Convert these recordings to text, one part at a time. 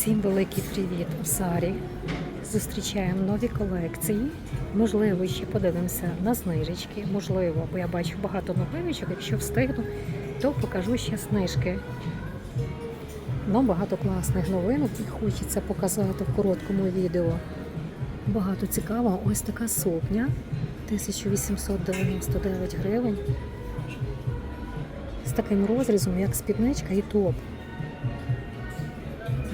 Всім великий привіт в Сарі. Зустрічаємо нові колекції. Можливо, ще подивимося на знижечки. Можливо, бо я бачу багато новиночок. Якщо встигну, то покажу ще знижки. Ну, багато класних новинок і хочеться показати в короткому відео. Багато цікавого. Ось така сукня 1899 гривень. З таким розрізом, як спідничка і топ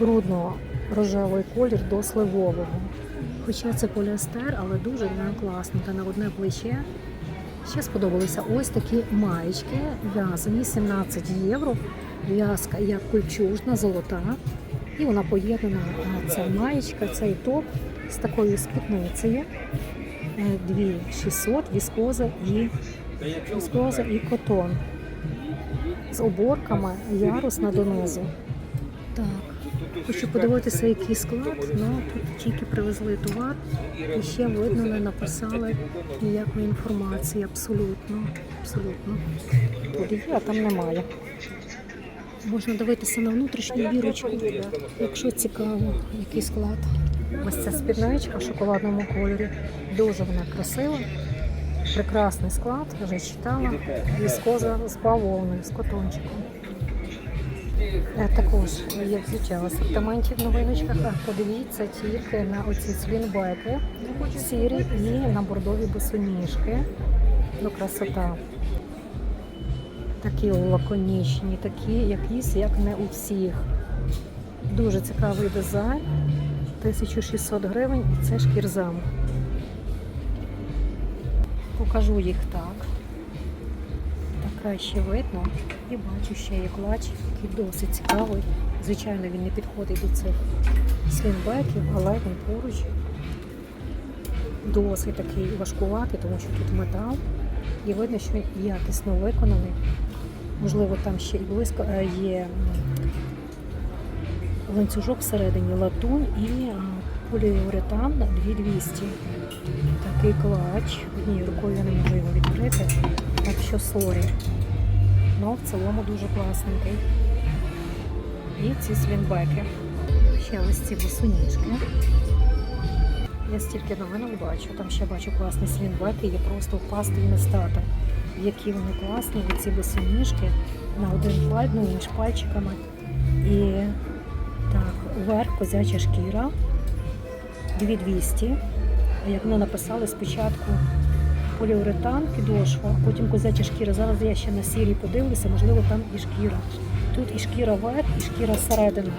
брудно-рожевий колір до сливового. Хоча це поліестер, але дуже класно. Та на одне плече. Ще сподобалися ось такі маєчки в'язані 17 євро. В'язка як кульчужна, золота. І вона поєднана. Ця маєчка, цей топ з такою спідницею. Е, 2600 віскоза і віскоза і котон. З оборками ярусна донизу. Так. Хочу подивитися, який склад, ну тут тільки привезли товар і ще видно не написали ніякої інформації. Абсолютно. Абсолютно. Тут є, а там немає. Можна дивитися на внутрішню бірочку, якщо цікаво, який склад. Ось ця спідничка в шоколадному кольорі. Дуже вона красива. Прекрасний склад, вже читала. Віскоза з бавовною, з котончиком. Також є взуття в асортименті в новиночках. Подивіться тільки на оці слінбеки сірі і на бордові босоніжки. Ну, красота. Такі лаконічні, такі якісь, як не у всіх. Дуже цікавий дизайн. 1600 гривень і це шкірзам. Покажу їх так. Краще видно. І бачу ще є клач, який досить цікавий. Звичайно, він не підходить до цих слінбеків, але він поруч досить такий важкуватий, тому що тут метал. І видно, що він якісно виконаний. Можливо, там ще і близько е, є ланцюжок всередині латунь і поліуретан 2200. Такий клач. Однією рукою я не можу його відкрити, так що сорі. Ну, в цілому дуже класненький. І ці свінбеки. Ще ось ці босоніжки. Я стільки новинок бачу. Там ще бачу класні свінбеки, є просто впасти і не стати. Які вони класні, ці босоніжки на один пальт, ну, між пальчиками. І так, вверх козяча шкіра 2200. А Як вони написали спочатку поліуретан, підошва, потім козяча шкіра. Зараз я ще на сірій подивлюся, можливо, там і шкіра. Тут і шкіра верх, і шкіра середина.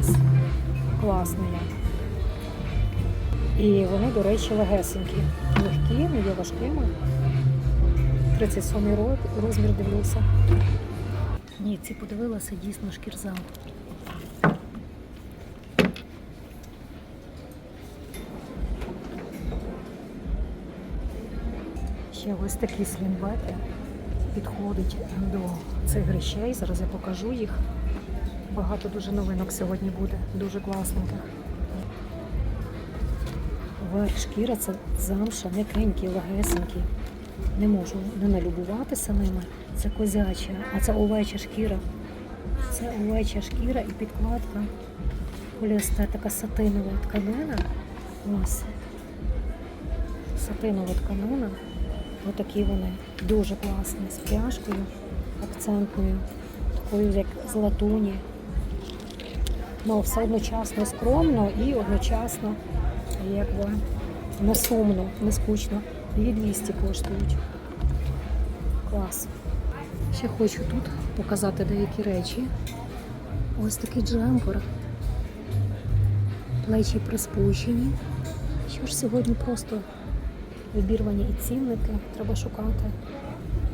Ось. Класно я. І вони, до речі, легесенькі. Легкі, не є важкими. 37 ро- розмір дивлюся. Ні, ці подивилася дійсно шкірза. Ще ось такі слінбеки підходить до цих речей. Зараз я покажу їх. Багато дуже новинок сьогодні буде, дуже класненьких. Верх шкіра це замша, м'якенькі, легесенькі. Не можу не налюбуватися ними. Це козяча, а це овеча шкіра. Це овеча шкіра і підкладка. Поліестер, така сатинова тканина. Ось. Сатинова тканина. Отакі вони дуже класні з пряжкою, акцентною, такою як з латуні. Ну, все одночасно скромно і одночасно якби не сумно, не скучно. 2200 коштують. Клас. Ще хочу тут показати деякі речі. Ось такий джемпер. Плечі приспущені. Що ж сьогодні просто вибірвані і цінники треба шукати.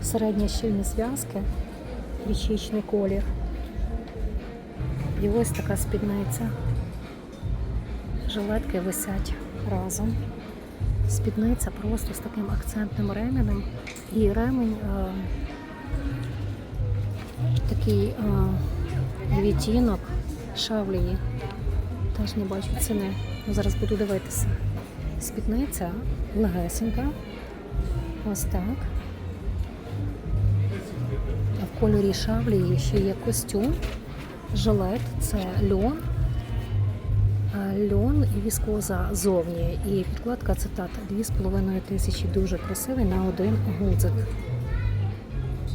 Середня щільні зв'язки, вічичний колір. І ось така спідниця. Жилетки висять разом. Спідниця просто з таким акцентним ременем. І ремень е, такий е, відтінок шавлії. Теж не бачу ціни. Зараз буду дивитися. Спідниця легесенька. Ось так. В кольорі шавлії ще є костюм. жилет це льон. Льон і віскоза зовні. І підкладка цитат 2,5 тисячі. Дуже красивий на один гудзик.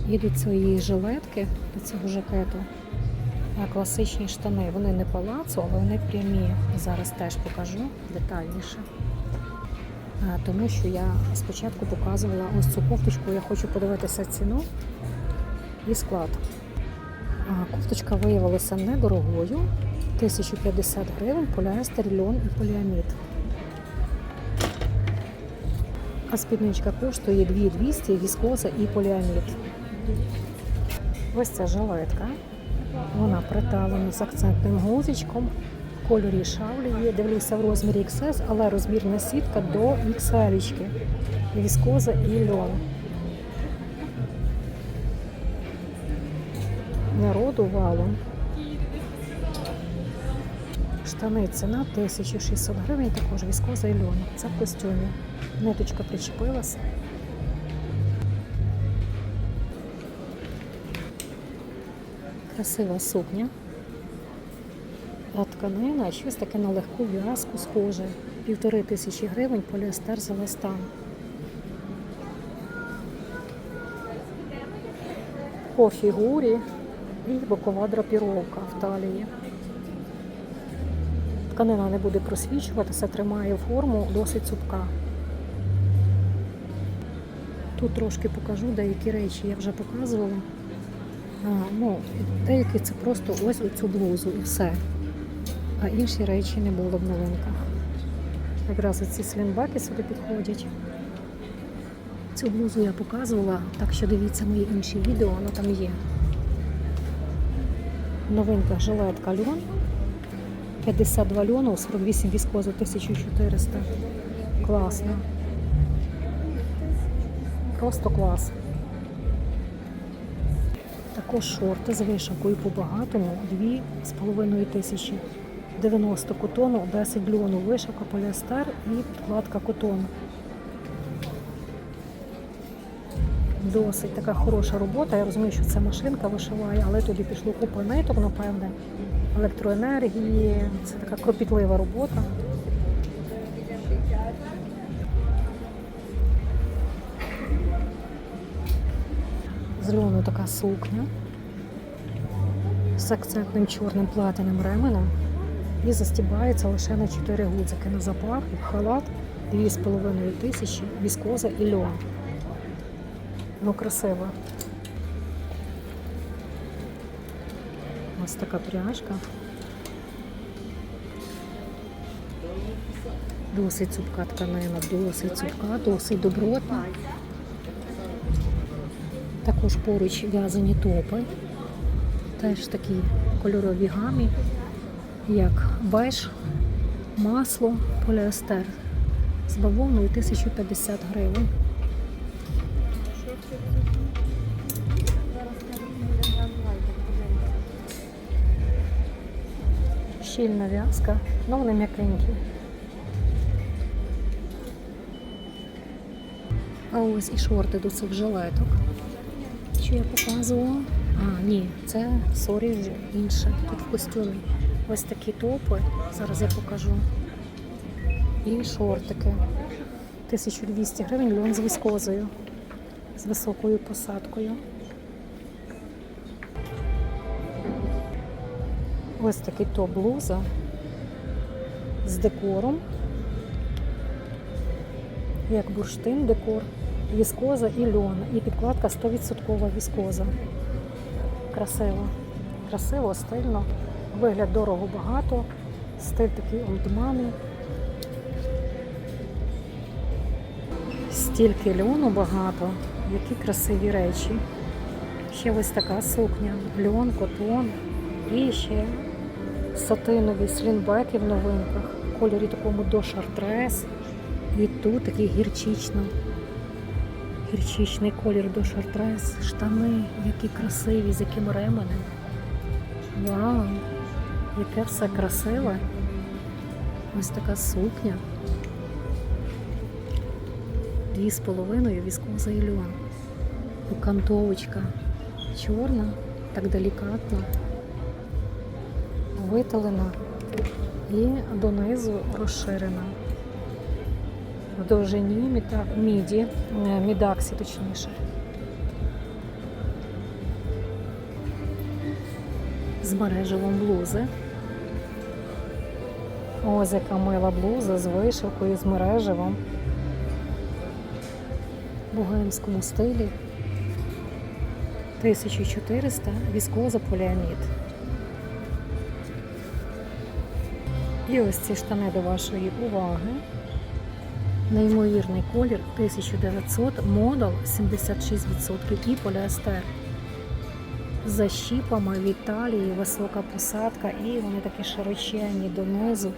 І до цієї жилетки, до цього жакету, класичні штани. Вони не палацо, але вони прямі. Зараз теж покажу детальніше. Тому що я спочатку показувала ось цю кофточку, я хочу подивитися ціну і склад. Кофточка виявилася недорогою. 1050 гривень, поліестер, льон і поліамід. А спідничка коштує 2200, віскоза і поліамід. Ось ця жилетка. Вона приталена з акцентним гузичком. Кольорі шавлі є. Дивлюся в розмірі XS, але розмірна сітка до XL. Віскоза і льон. Народу валом. Штани ціна 1600 гривень, також віскоза і льон. Це в костюмі. Ниточка причепилася. Красива сукня. А тканина щось таке на легку в'язку схоже. Півтори тисячі гривень поліестер за листан. По фігурі і бокова драпіровка в талії. Тканина не буде просвічуватися, тримає форму досить цупка. Тут трошки покажу деякі речі, я вже показувала. А, ну, деякі це просто ось оцю блузу і все. А інші речі не було в новинках. Якраз оці слінбаки сюди підходять. Цю блузу я показувала, так що дивіться мої інші відео, воно там є. Новинка жилетка льон. 52 льону, 48 віскозу, 1400. Класно. Просто клас. Також шорти з вишивкою по багатому 2,5 тисячі. 90 котону, 10 льону, вишивка, поліестер і підкладка котону. Досить така хороша робота. Я розумію, що це машинка вишиває, але тоді пішло купа ниток, напевне, електроенергії. Це така кропітлива робота. З льону така сукня з акцентним чорним платиним ременем і застібається лише на 4 гудзики на запах халат 2,5 тисячі, віскоза і льон. Ну, красиво. Ось така пряжка. Досить цупка тканина, досить цупка, досить добротна. Також поруч в'язані топи. Теж такі кольорові гамі, як беж, масло, поліестер. З бавовною 1050 гривень. Щільна в'язка, але вони м'якенькі. А ось і шорти до цих жилеток. Що я показувала? А, ні, це сорі інше. Тут в костюмі. Ось такі топи. Зараз я покажу. І шортики. 1200 гривень льон з віскозою. З високою посадкою. Ось такий топ блуза з декором. Як бурштин декор, віскоза і льон. І підкладка 100% віскоза. Красиво. Красиво, стильно. Вигляд дорого багато. Стиль такий олдмани. Стільки льону багато, які красиві речі. Ще ось така сукня, льон, котон. І ще сатинові слінбеки в новинках, в кольорі такому до шартрес. І тут такий гірчично. Гірчичний колір до шартрес, штани, які красиві, з яким ременем. Вау! Яке все красиве. Ось така сукня. Дві з половиною віскоза і льон. Окантовочка чорна, так делікатно. виталена і донизу розширена. В довжині міді, е, мідаксі точніше. З мережевом блузи. Ось яка мила блуза з вишивкою, з мережевом. В стилі. 1400 віскоза поліамід. І ось ці штани до вашої уваги. Неймовірний колір 1900, модул 76% і поліестер. З защіпами в Італії, висока посадка, і вони такі широченні донизу.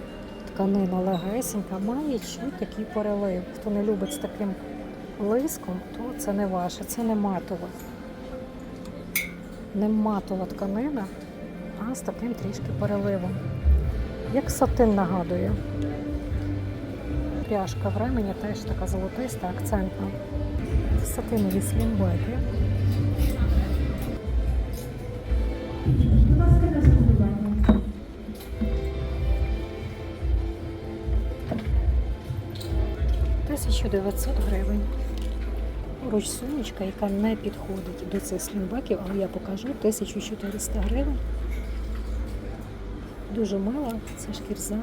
Тканина легесенька, має чуть такий перелив. Хто не любить з таким лиском, то це не ваше, це не матова. Не матова тканина, а з таким трішки переливом. Як сатин нагадує. Пряжка в ремені теж така золотиста, акцентна. Сатинові слімбеки. 1900 гривень. Поруч сумочка, яка не підходить до цих слімбаків, але я покажу 1400 гривень. Дуже мало, це шкірза.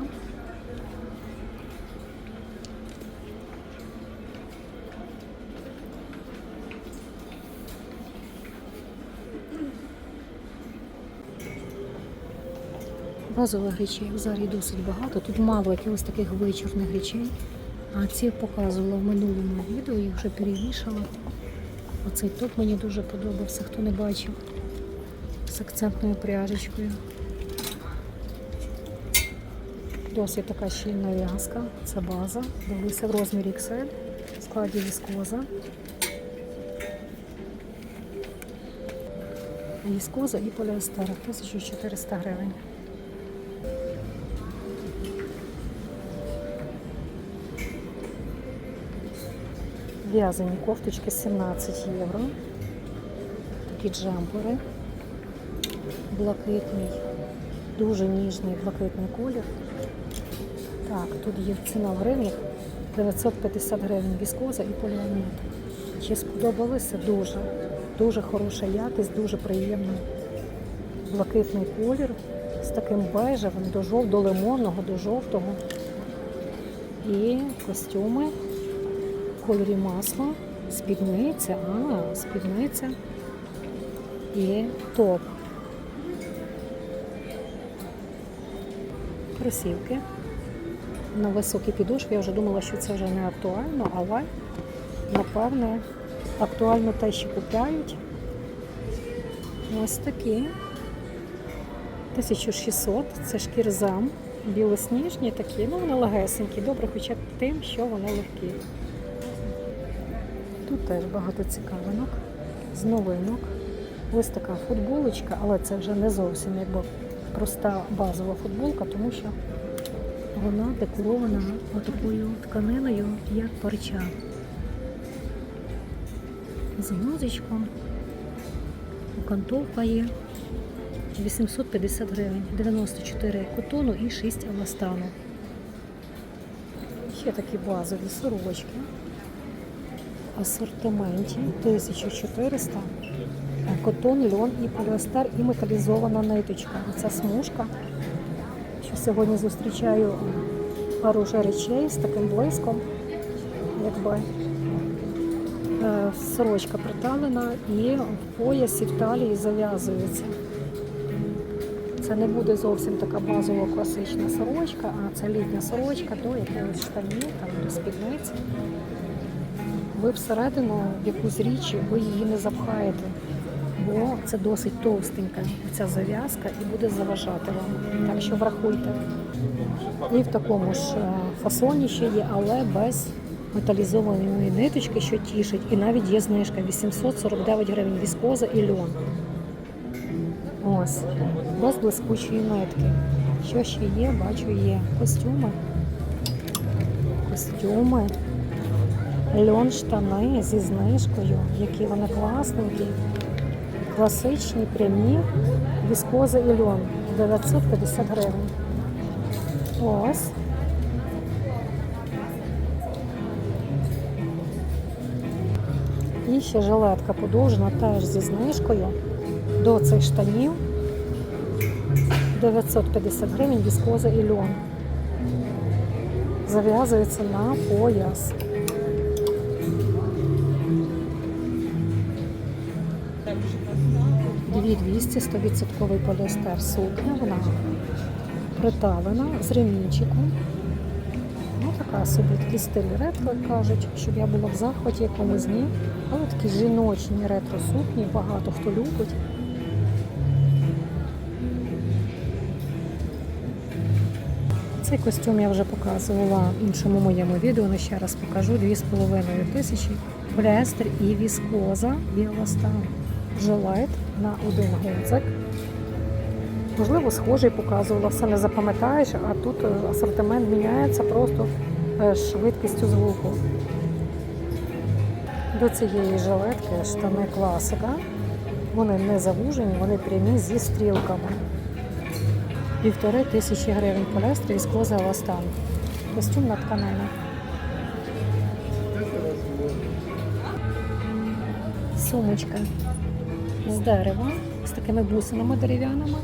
Базових речей в зарі досить багато. Тут мало якихось таких вечірних речей. А ці показувала в минулому відео, їх вже перевішала. Оцей топ мені дуже подобався, хто не бачив. З акцентною пряжечкою. Досить така щільна в'язка. Це база. Дивися в розмірі XL, в складі віскоза. Віскоза і поліестер 1400 гривень. В'язані кофточки 17 євро. Такі джемпери. Блакитний, дуже ніжний блакитний колір. Так, тут є ціна в гривнях 950 гривень віскоза і поліамід. Чи сподобалося? Дуже. Дуже хороша якість, дуже приємний блакитний колір з таким бежевим до жов, до лимонного, до жовтого. І костюми кольорі масла, спідниця, а, спідниця і топ. Кросівки на високій підошві. Я вже думала, що це вже не актуально, але напевне актуально те, що купляють. Ось такі. 1600 це шкірзам, білосніжні такі, ну вони легесенькі, добре, хоча б тим, що вони легкі. Теж багато цікавинок з новинок. Ось така футболочка, але це вже не зовсім якби проста базова футболка, тому що вона декорована отакою тканиною, як парча. З гнозичком. Окантовка є. 850 гривень, 94 котону і 6 еластану. Ще такі базові сорочки. Асортименті 1400. Котон, льон і поліестер і металізована ниточка. Оця смужка. Що сьогодні зустрічаю пару вже речей з таким блиском, якби е, сорочка приталена і в поясі в талії зав'язується. Це не буде зовсім така базова класична сорочка, а це літня сорочка до якогось штанів, там, до спідниці. Ви всередину якусь річ ви її не запхаєте, бо це досить товстенька ця зав'язка і буде заважати вам. Так що врахуйте. І в такому ж е, фасоні ще є, але без металізованої ниточки, що тішить. І навіть є знижка 849 гривень віскоза і льон. Ось, без блискучої нитки. Що ще є, бачу, є костюми. Костюми. Льон штани зі знижкою, які вони класненькі, класичні, прямі, віскоза і льон. 950 гривень. Ось. І ще жилетка подовжена теж зі знижкою до цих штанів 950 гривень віскоза і льон. Зав'язується на пояс. 200 100% поліестер сукня, вона приталена з ремінчиком. Ну, така собі, такий стиль ретро, як кажуть, щоб я була в захваті якомусь дні. Але такі жіночні ретро сукні, багато хто любить. Цей костюм я вже показувала в іншому моєму відео, але ще раз покажу. 2,5 тисячі. Поліестер і віскоза білостан. Жилет на один гудзик. Можливо, схожий показувала, все не запам'ятаєш, а тут е, асортимент міняється просто е, швидкістю звуку. До цієї жилетки штани класика. Вони не завужені, вони прямі зі стрілками. Півтори тисячі гривень поліестер і склоза еластан. Костюмна тканина. Сумочка з дерева з такими бусинами дерев'яними.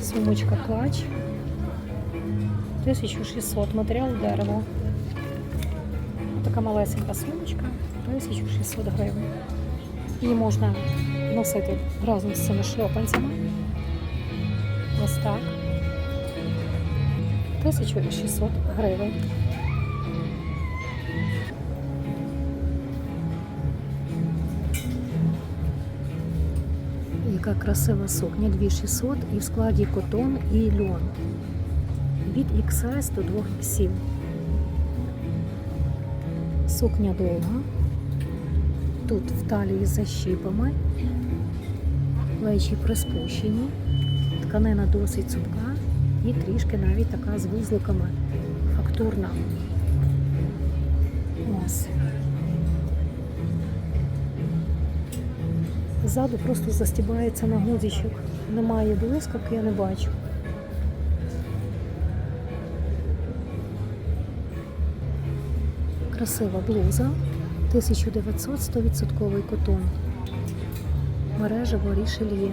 Сумочка клач. 1600 матеріал дерево. Така малесенька сумочка 1600 гривень. Її можна носити разом з цими шльопанцями. Ось так. 1600 гривень. Яка красива сукня 2600 і в складі котон і льон. Від XS до 2XL. Сукня довга. Тут в талії з защіпами. Плечі приспущені. Тканина досить цупка і трішки навіть така з вузликами. Фактурна. Ось. Ззаду просто застібається на гудзичок. Немає блискавки, я не бачу. Красива блуза. 1900 100% котон. Мережево рішельє.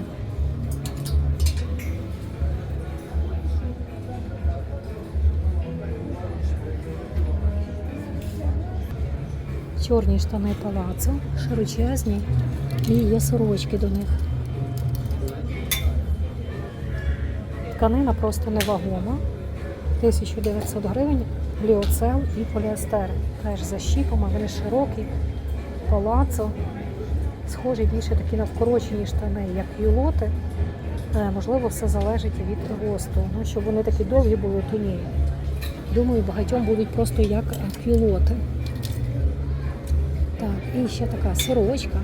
Чорні штани палацо, широчезні і є сорочки до них. Тканина просто невагома. 1900 гривень, ліоцел і поліестер. Теж за щіпами, вони широкі, палацо. Схожі більше такі на вкорочені штани, як юлоти. Е, Можливо, все залежить від росту. Ну, щоб вони такі довгі були, то ні. Думаю, багатьом будуть просто як кюлоти. І ще така сорочка.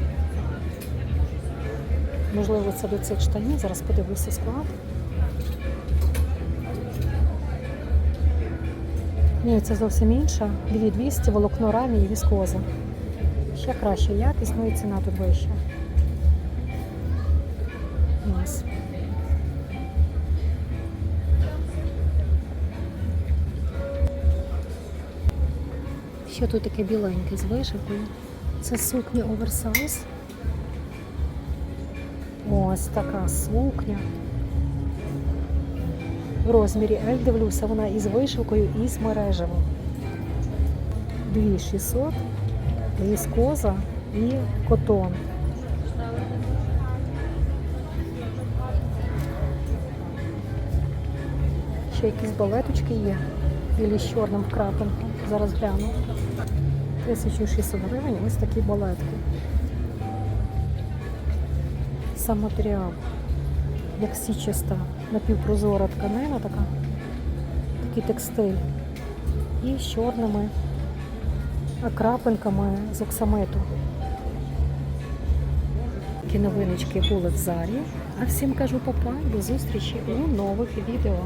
Можливо, це до цих штанів. Зараз подивлюся склад. Ні, це зовсім інша. 2200, волокно рамі і віскоза. Ще краща якість, ну і ціна тут вища. Що тут таке біленьке з вишивкою? Це сукня оверсайз. Ось така сукня. В розмірі L дивлюся, вона із вишивкою, і з мережевим. 2600, віскоза і котон. Ще якісь балеточки є. Білі з чорним крапинком. Зараз гляну. 1600 гривень ось такі балетки. Сам матеріал, як січаста, напівпрозора тканина така, такий текстиль. І з чорними крапинками з оксамиту. Такі новиночки були в залі. А всім кажу папа, до зустрічі у нових відео.